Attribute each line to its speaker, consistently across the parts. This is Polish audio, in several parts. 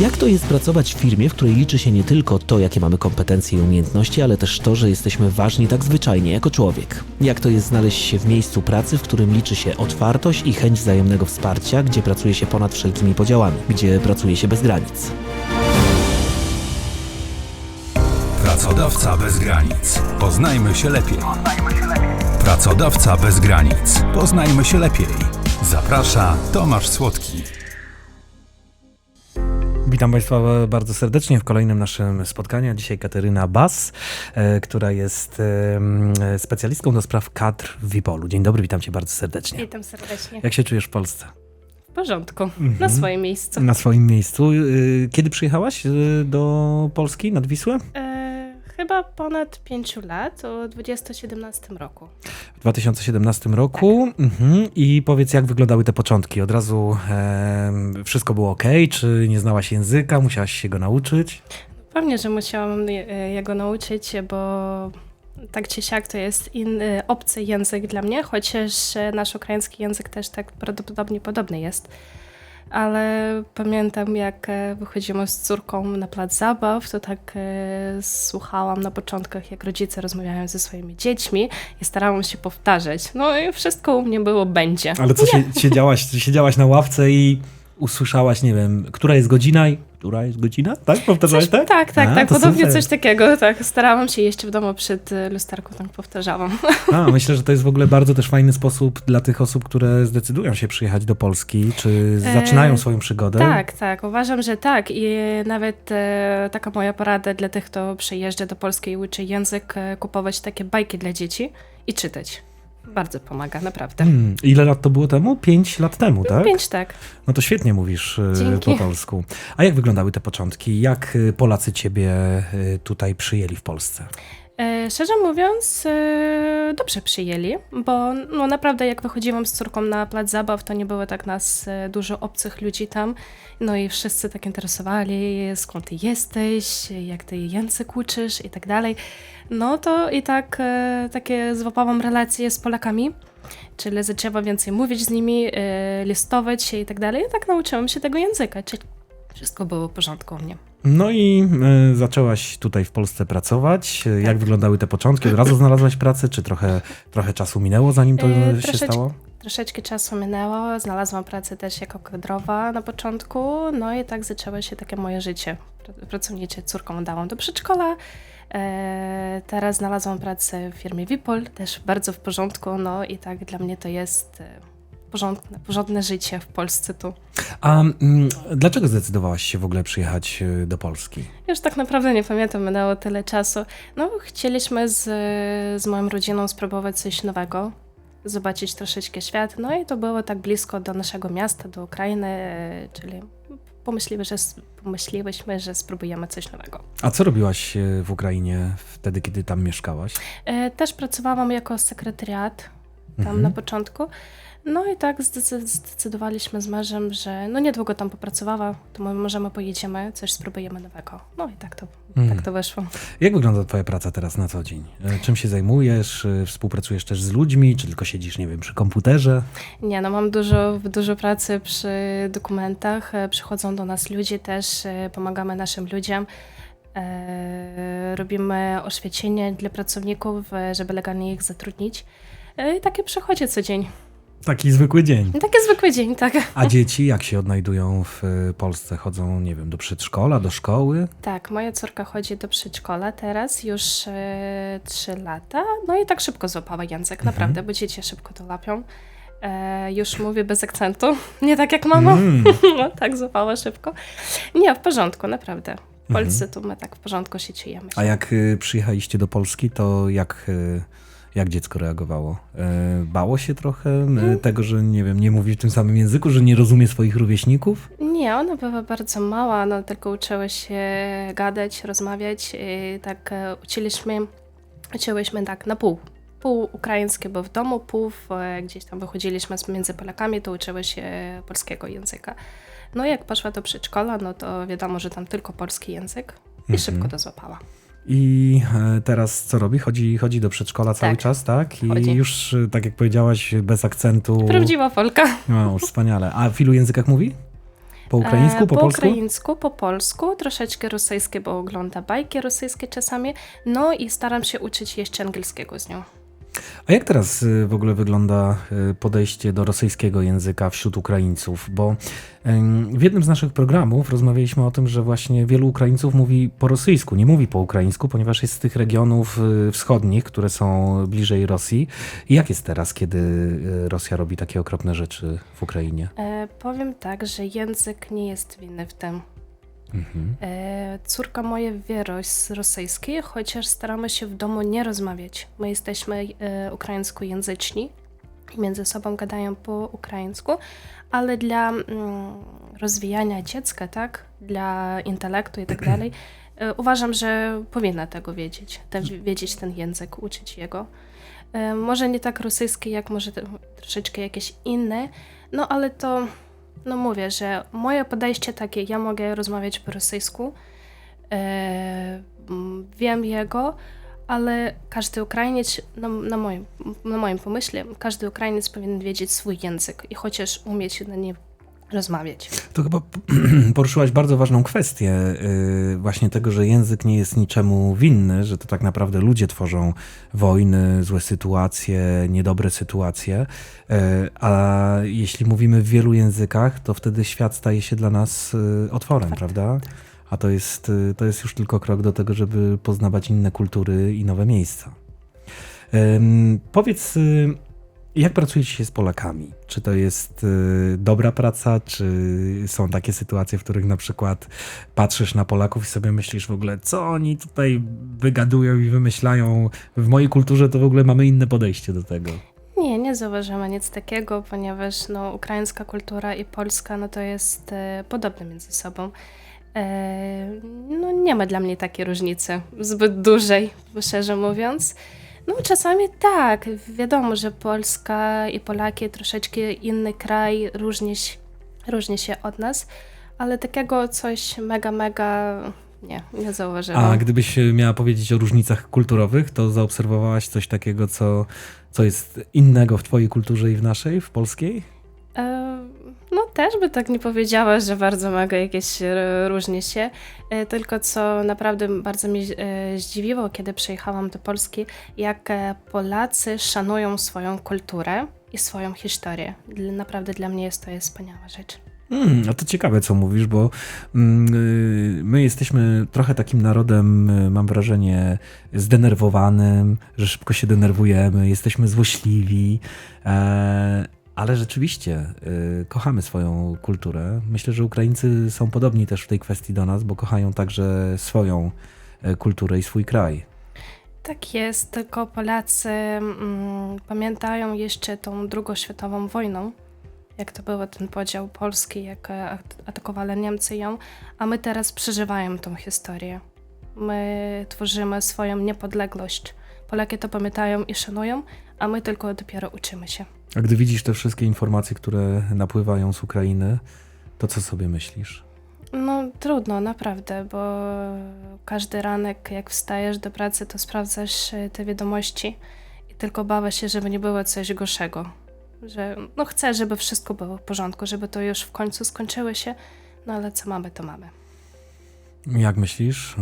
Speaker 1: Jak to jest pracować w firmie, w której liczy się nie tylko to, jakie mamy kompetencje i umiejętności, ale też to, że jesteśmy ważni tak zwyczajnie jako człowiek? Jak to jest znaleźć się w miejscu pracy, w którym liczy się otwartość i chęć wzajemnego wsparcia, gdzie pracuje się ponad wszelkimi podziałami, gdzie pracuje się bez granic?
Speaker 2: Pracodawca bez granic. Poznajmy się lepiej. Pracodawca bez granic. Poznajmy się lepiej. Zaprasza Tomasz Słodki.
Speaker 3: Witam Państwa bardzo serdecznie w kolejnym naszym spotkaniu. Dzisiaj Kateryna Bas, e, która jest specjalistką do spraw kadr w Wipolu. Dzień dobry, witam Cię bardzo serdecznie.
Speaker 4: Witam serdecznie.
Speaker 3: Jak się czujesz w Polsce?
Speaker 4: W porządku, na swoim miejscu.
Speaker 3: Na swoim miejscu. E, Kiedy przyjechałaś e, do Polski, nad Wisłę?
Speaker 4: E, chyba ponad 5 lat, o 2017 roku.
Speaker 3: W 2017 roku. Mhm. I powiedz, jak wyglądały te początki? Od razu e, wszystko było ok? Czy nie znałaś języka? Musiałaś się go nauczyć?
Speaker 4: Pewnie, że musiałam e, jego nauczyć, bo tak czy siak to jest inny, obcy język dla mnie, chociaż e, nasz ukraiński język też tak prawdopodobnie podobny jest. Ale pamiętam, jak e, wychodzimy z córką na plac zabaw, to tak e, słuchałam na początkach, jak rodzice rozmawiają ze swoimi dziećmi i starałam się powtarzać. No i wszystko u mnie było będzie.
Speaker 3: Ale co, się, siedziałaś, siedziałaś na ławce i usłyszałaś, nie wiem, która jest godzina i która jest godzina? Tak? Powtarzałaś
Speaker 4: Coś,
Speaker 3: tak?
Speaker 4: tak, tak,
Speaker 3: A,
Speaker 4: tak. Podobnie
Speaker 3: super.
Speaker 4: coś takiego, tak. Starałam się jeść w domu przed e, lusterką, tak powtarzałam.
Speaker 3: A, myślę, że to jest w ogóle bardzo też fajny sposób dla tych osób, które zdecydują się przyjechać do Polski, czy zaczynają
Speaker 4: E,
Speaker 3: swoją przygodę.
Speaker 4: Tak, tak, uważam, że tak. I nawet e, taka moja porada dla tych, kto przyjeżdża do Polski i uczy język, e, kupować takie bajki dla dzieci i czytać. Bardzo pomaga, naprawdę.
Speaker 3: Hmm, ile lat to było temu? Pięć lat temu, tak?
Speaker 4: Pięć tak.
Speaker 3: No to świetnie mówisz e,
Speaker 4: Dzięki.
Speaker 3: po polsku. A jak wyglądały te początki? Jak e, Polacy ciebie e, tutaj przyjęli w Polsce?
Speaker 4: E, szczerze mówiąc, e, dobrze przyjęli, bo no naprawdę jak wychodziłam z córką na plac zabaw, to nie było tak nas e, dużo obcych ludzi tam. No i wszyscy tak interesowali, skąd ty jesteś, jak ty język uczysz i tak dalej. No to i tak takie złapałam relacje z Polakami, czyli zaczęłam więcej mówić z nimi, listować się i tak dalej. I tak nauczyłam się tego języka, czyli wszystko było w porządku u mnie.
Speaker 3: No i e, zaczęłaś tutaj w Polsce pracować. E, Jak wyglądały te początki? Od razu znalazłaś pracę, czy trochę, trochę czasu minęło, zanim to
Speaker 4: E,
Speaker 3: się
Speaker 4: troszeczkę-
Speaker 3: stało?
Speaker 4: Troszeczkę czasu minęło, znalazłam pracę też jako kadrowa na początku, no i tak zaczęło się takie moje życie pr- pracownicze. Córką dałam do przedszkola, e, teraz znalazłam pracę w firmie Wipol, też bardzo w porządku, no i tak dla mnie to jest e, porządne, porządne życie w Polsce tu.
Speaker 3: A mm, dlaczego zdecydowałaś się w ogóle przyjechać e, do Polski?
Speaker 4: Już tak naprawdę nie pamiętam, minęło tyle czasu. No, chcieliśmy z, z moją rodziną spróbować coś nowego, zobaczyć troszeczkę świat. No i to było tak blisko do naszego miasta, do Ukrainy, e, czyli pomyśliły, że, pomyśliłyśmy, że spróbujemy coś nowego.
Speaker 3: A co robiłaś e, w Ukrainie wtedy, kiedy tam mieszkałaś?
Speaker 4: Też pracowałam jako sekretariat tam
Speaker 3: Mhm.
Speaker 4: na początku. No i tak zdecy- zdecydowaliśmy z mężem, że no niedługo tam popracowała, to my możemy pojedziemy, coś spróbujemy nowego. No i tak to,
Speaker 3: Mm.
Speaker 4: tak to wyszło.
Speaker 3: Jak wygląda twoja praca teraz na co dzień? E, Czym się zajmujesz? E, Współpracujesz też z ludźmi, czy tylko siedzisz, nie wiem, przy komputerze?
Speaker 4: Nie, no mam dużo, dużo pracy przy dokumentach. E, Przychodzą do nas ludzie też, pomagamy naszym ludziom. Robimy oświadczenie dla pracowników, żeby legalnie ich zatrudnić. I takie przychodzi co dzień.
Speaker 3: Taki zwykły dzień.
Speaker 4: Taki zwykły dzień, tak.
Speaker 3: A dzieci jak się odnajdują w e, Polsce? Chodzą, nie wiem, do przedszkola, do szkoły?
Speaker 4: Tak, moja córka chodzi do przedszkola teraz już e, 3 lata. No i tak szybko złapała język, naprawdę, bo dzieci szybko to lapią. E, już mówię bez akcentu, nie tak jak mama.
Speaker 3: Mm.
Speaker 4: No, tak złapała szybko. Nie, w porządku, naprawdę. W Polsce tu my tak w porządku się czujemy.
Speaker 3: A jak y, przyjechaliście do Polski, to jak, y, jak dziecko reagowało? Y, Bało się trochę y, tego, że nie wiem, nie mówi w tym samym języku, że nie rozumie swoich rówieśników?
Speaker 4: Nie, ona była bardzo mała, no tylko uczyła się gadać, rozmawiać i tak e, uczyliśmy, uczyłyśmy tak na pół. Pół ukraińskie, bo w domu, pół w, e, gdzieś tam wychodziliśmy z- między Polakami, to uczyły się polskiego języka. No i jak poszła do przedszkola, no to wiadomo, że tam tylko polski język i szybko to złapała.
Speaker 3: I e, teraz co robi? Chodzi, chodzi do przedszkola cały
Speaker 4: Tak.
Speaker 3: czas, tak? I
Speaker 4: Chodzi.
Speaker 3: już, e, tak jak powiedziałaś, bez akcentu.
Speaker 4: Prawdziwa Polka.
Speaker 3: O, wspaniale. A w ilu językach mówi? Po ukraińsku,
Speaker 4: E,
Speaker 3: po,
Speaker 4: po
Speaker 3: polsku?
Speaker 4: ukraińsku, po polsku, troszeczkę rosyjskie, bo ogląda bajki rosyjskie czasami, no i staram się uczyć jeszcze angielskiego z nią.
Speaker 3: A jak teraz y, w ogóle wygląda y, podejście do rosyjskiego języka wśród Ukraińców? Bo w jednym z naszych programów rozmawialiśmy o tym, że właśnie wielu Ukraińców mówi po rosyjsku, nie mówi po ukraińsku, ponieważ jest z tych regionów y, wschodnich, które są bliżej Rosji. I jak jest teraz, kiedy Rosja robi takie okropne rzeczy w Ukrainie?
Speaker 4: E, powiem tak, że język nie jest winny w tym.
Speaker 3: Mhm.
Speaker 4: E, córka moja wie ros- rosyjski, chociaż staramy się w domu nie rozmawiać. My jesteśmy e, ukraińskojęzyczni i między sobą gadają po ukraińsku, ale dla mm, rozwijania dziecka, tak, dla intelektu i tak dalej, e, uważam, że powinna tego wiedzieć, te, wiedzieć ten język, uczyć jego. E, może nie tak rosyjski, jak może troszeczkę jakieś inne, no ale to no mówię, że moje podejście takie, ja mogę rozmawiać po rosyjsku, e, wiem jego, ale każdy Ukrainiec, na, na, moim, na moim pomyśle, każdy Ukrainiec powinien wiedzieć swój język i chociaż umieć na nim rozmawiać.
Speaker 3: To chyba poruszyłaś bardzo ważną kwestię yy, właśnie tego, że język nie jest niczemu winny, że to tak naprawdę ludzie tworzą wojny, złe sytuacje, niedobre sytuacje. Yy, A jeśli mówimy w wielu językach, to wtedy świat staje się dla nas yy, otworem, prawda? A to jest, to jest już tylko krok do tego, żeby poznawać inne kultury i nowe miejsca. Powiedz, y, jak pracujecie się z Polakami? Czy to jest y, dobra praca, czy są takie sytuacje, w których na przykład patrzysz na Polaków i sobie myślisz w ogóle, co oni tutaj wygadują i wymyślają? W mojej kulturze to w ogóle mamy inne podejście do tego.
Speaker 4: Nie, nie zauważymy nic takiego, ponieważ no, ukraińska kultura i polska no, to jest e, podobne między sobą. E, no, nie ma dla mnie takiej różnicy zbyt dużej, szczerze mówiąc. No czasami tak, wiadomo, że Polska i Polaki troszeczkę inny kraj, różni, się- różni się od nas, ale takiego coś mega, mega nie, nie zauważyłam.
Speaker 3: A gdybyś y, miała powiedzieć o różnicach kulturowych, to zaobserwowałaś coś takiego, co, co jest innego w twojej kulturze i w naszej, w polskiej?
Speaker 4: E, też by tak nie powiedziała, że bardzo mega jakieś e, różni się. E, Tylko co naprawdę bardzo mnie zdziwiło, kiedy przyjechałam do Polski, jak e, Polacy szanują swoją kulturę i swoją historię. Naprawdę dla mnie jest to jest wspaniała rzecz.
Speaker 3: Mm, a to ciekawe, co mówisz, bo mm, y, my jesteśmy trochę takim narodem, y, mam wrażenie, zdenerwowanym, że szybko się denerwujemy, jesteśmy złośliwi, ale rzeczywiście y, kochamy swoją kulturę. Myślę, że Ukraińcy są podobni też w tej kwestii do nas, bo kochają także swoją e, kulturę i swój kraj.
Speaker 4: Tak jest, tylko Polacy mm, pamiętają jeszcze tą drugą światową wojną, jak to był ten podział Polski, jak e, at- atakowali Niemcy ją, a my teraz przeżywamy tą historię. My tworzymy swoją niepodległość. Polaki to pamiętają i szanują, a my tylko dopiero uczymy się.
Speaker 3: A gdy widzisz te wszystkie informacje, które napływają z Ukrainy, to co sobie myślisz?
Speaker 4: No trudno, naprawdę, bo każdy ranek, jak wstajesz do pracy, to sprawdzasz e, te wiadomości i tylko bawię się, żeby nie było coś gorszego. Że no chcę, żeby wszystko było w porządku, żeby to już w końcu skończyło się, no ale co mamy, to mamy.
Speaker 3: Jak myślisz, y,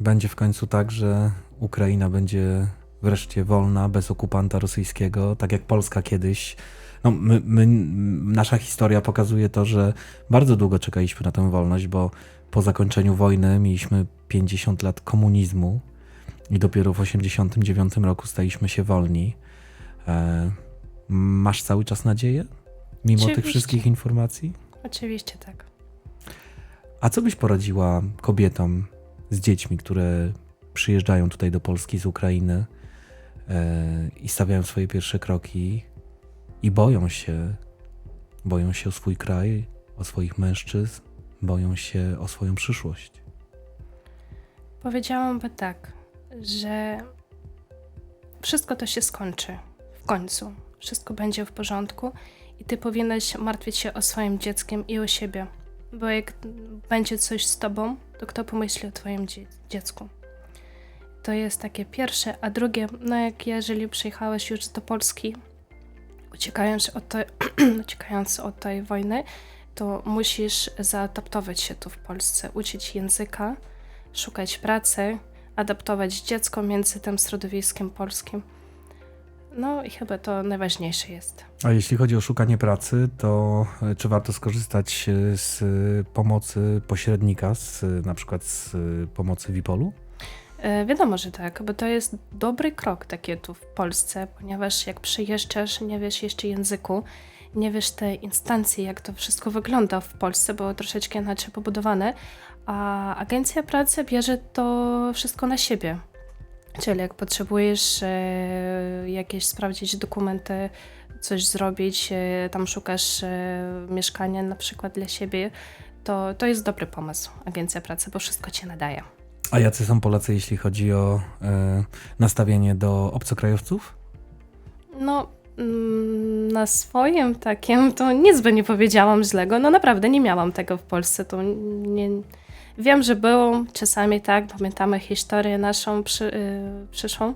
Speaker 3: będzie w końcu tak, że Ukraina będzie wreszcie wolna, bez okupanta rosyjskiego, tak jak Polska kiedyś? No, my, my, nasza historia pokazuje to, że bardzo długo czekaliśmy na tę wolność, bo po zakończeniu wojny mieliśmy 50 lat komunizmu i dopiero w 89 roku staliśmy się wolni. E, masz cały czas nadzieję? Mimo tych
Speaker 4: Oczywiście.
Speaker 3: wszystkich informacji?
Speaker 4: Oczywiście tak.
Speaker 3: A co byś poradziła kobietom z dziećmi, które przyjeżdżają tutaj do Polski z Ukrainy i stawiają swoje pierwsze kroki i boją się, boją się o swój kraj, o swoich mężczyzn, boją się o swoją przyszłość?
Speaker 4: Powiedziałabym tak, że wszystko to się skończy w końcu. Wszystko będzie w porządku i ty powinnaś martwić się o swoim dzieckiem i o siebie. Bo jak będzie coś z tobą, to kto pomyśli o twoim dzie- dziecku? To jest takie pierwsze, a drugie, no jak jeżeli przyjechałeś już do Polski, uciekając od, tej, uciekając od tej wojny, to musisz zaadaptować się tu w Polsce, uczyć języka, szukać pracy, adaptować dziecko między tym środowiskiem polskim. No i chyba to najważniejsze jest.
Speaker 3: A jeśli chodzi o szukanie pracy, to e, czy warto skorzystać e, z pomocy pośrednika, z, e, na przykład z pomocy Wipolu?
Speaker 4: E, Wiadomo, że tak, bo to jest dobry krok taki tu w Polsce, ponieważ jak przyjeżdżasz, nie wiesz jeszcze języku, nie wiesz tej instancji, jak to wszystko wygląda w Polsce, bo troszeczkę inaczej pobudowane, a agencja pracy bierze to wszystko na siebie. Czyli jak potrzebujesz e, jakieś sprawdzić dokumenty, coś zrobić, e, tam szukasz e, mieszkania na przykład dla siebie, to, to jest dobry pomysł, agencja pracy, bo wszystko ci nadaje.
Speaker 3: A jacy są Polacy, jeśli chodzi o e, nastawienie do obcokrajowców?
Speaker 4: No, mm, na swoim takim to nic by nie powiedziałam źlego. No naprawdę nie miałam tego w Polsce. To nie... Wiem, że było czasami tak, pamiętamy historię naszą przy, y, przyszłą,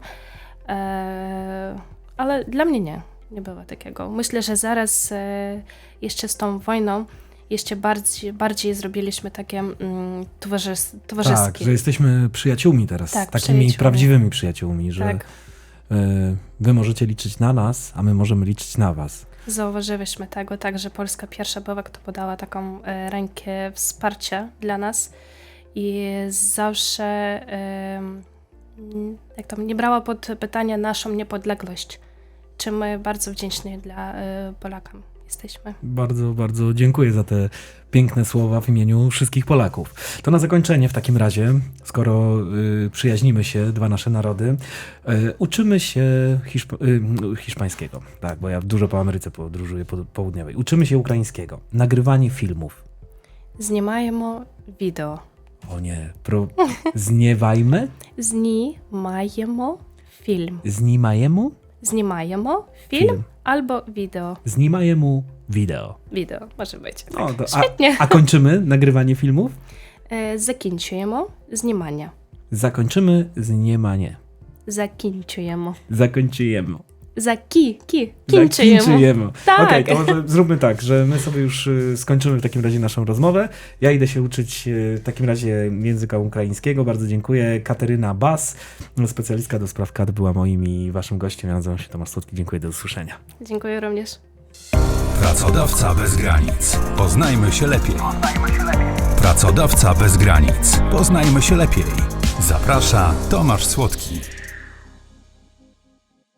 Speaker 4: e, ale dla mnie nie, nie było takiego. Myślę, że zaraz e, jeszcze z tą wojną jeszcze bardziej, bardziej zrobiliśmy takie mm, towarzys,
Speaker 3: Tak,
Speaker 4: towarzyskie.
Speaker 3: że jesteśmy przyjaciółmi teraz,
Speaker 4: Tak,
Speaker 3: takimi
Speaker 4: przyjaciółmi.
Speaker 3: prawdziwymi przyjaciółmi, że
Speaker 4: Tak.
Speaker 3: e, wy możecie liczyć na nas, a my możemy liczyć na was.
Speaker 4: Zauważyliśmy tego, tak, że Polska pierwsza była, kto podała taką e, rękę wsparcia dla nas i zawsze em, jak tam, nie brała pod pytanie naszą niepodległość, czym bardzo wdzięczni dla e, Polakom jesteśmy.
Speaker 3: Bardzo, bardzo dziękuję za te piękne słowa w imieniu wszystkich Polaków. To na zakończenie w takim razie, skoro y, przyjaźnimy się, dwa nasze narody, e, uczymy się hiszpa y, no, hiszpańskiego, tak, bo ja dużo po Ameryce podróżuję po, południowej. Uczymy się ukraińskiego, nagrywanie filmów.
Speaker 4: Zniemajmy wideo.
Speaker 3: O nie, pro... zniewajmy?
Speaker 4: Zniemajmy film.
Speaker 3: Zniemajmy?
Speaker 4: Знімаємо фільм
Speaker 3: Film.
Speaker 4: albo wideo.
Speaker 3: znimajemu wideo.
Speaker 4: Wideo może być.
Speaker 3: O,
Speaker 4: Tak.
Speaker 3: to,
Speaker 4: Świetnie.
Speaker 3: a, a kończymy nagrywanie filmów?
Speaker 4: Е, Закінчуємо знімання.
Speaker 3: Zakończymy zniemanie.
Speaker 4: Закінчуємо.
Speaker 3: Zakończyjemy.
Speaker 4: za ki, ki, kinczyjemy.
Speaker 3: Kinczyjemy.
Speaker 4: Tak.
Speaker 3: Okej, okay, to może zróbmy tak, że my sobie już y, skończymy w takim razie naszą rozmowę. Ja idę się uczyć y, w takim razie języka ukraińskiego. Bardzo dziękuję. Kateryna Bas, specjalistka do spraw kad, była moim i waszym gościem. Ja nazywam się Tomasz Słodki. Dziękuję, do usłyszenia.
Speaker 4: Dziękuję również.
Speaker 2: Pracodawca bez granic. Poznajmy się lepiej. Poznajmy się lepiej. Pracodawca bez granic. Poznajmy się lepiej. Zaprasza Tomasz Słodki.